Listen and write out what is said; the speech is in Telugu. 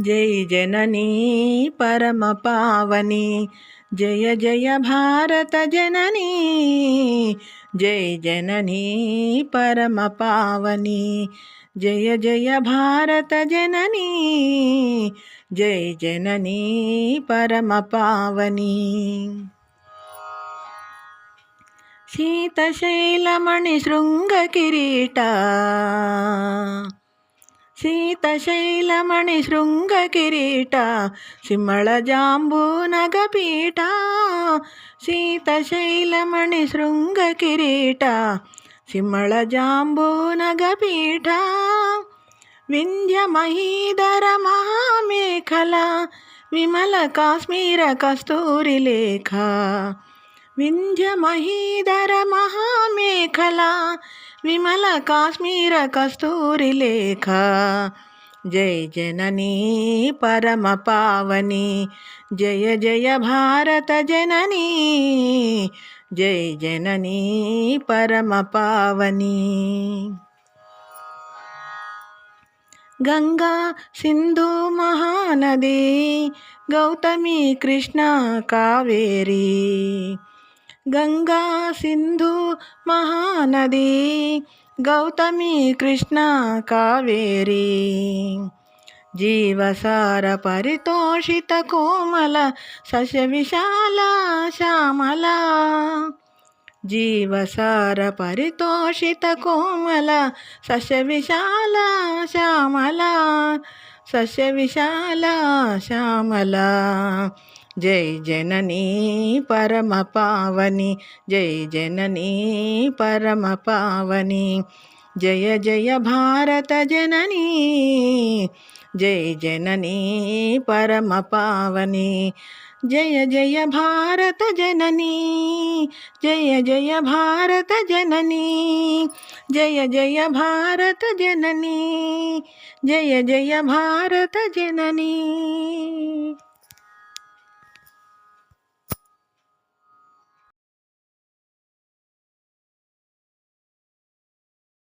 జై జననీ పరమ పావని. జయ జయ భారత జననీ. జై జననీ పరమ పావని. జయ జయ భారత జననీ. జై జననీ పరమ పావని. శీతశైలమణి శృంగ కిరీట. శీతశైలమణి శృంగ కిరీట సిమ్మళ జాంబూ నగపీఠ శీతశైలమణి శృంగ కిరీట సిమ్మళ జాంబూ నగపీఠ వింధ్య మహీధర మహామేఖల విమల కాశ్మీర కస్తూరి లేఖ వింధ్య మహీధర మహామేఖల విమల కాశ్మీర కస్తూరి లేఖ. జయ జననీ పరమ పావని. జయ జయ భారత జననీ. జయ జననీ పరమ పావని. గంగా సింధు మహానది గౌతమి కృష్ణ కావేరీ. గంగా సింధు మహానది గౌతమి కృష్ణ కావేరి. జీవసార పరితోషిత కోమల సస్య విశాల శ్యామల. జీవసార పరితోషిత కోమల సస్య విశాల శ్యామల. సస్య విశాల శ్యామల. జై జననీ పరమ పావని జై జననీ పరమ పావని జయ జయ భారత జననీ జై జననీ పరమ పావని జయ జయ భారత జననీ జయ జయ భారత జననీ జయ జయ భారత జననీ జయ జయ భారత జననీ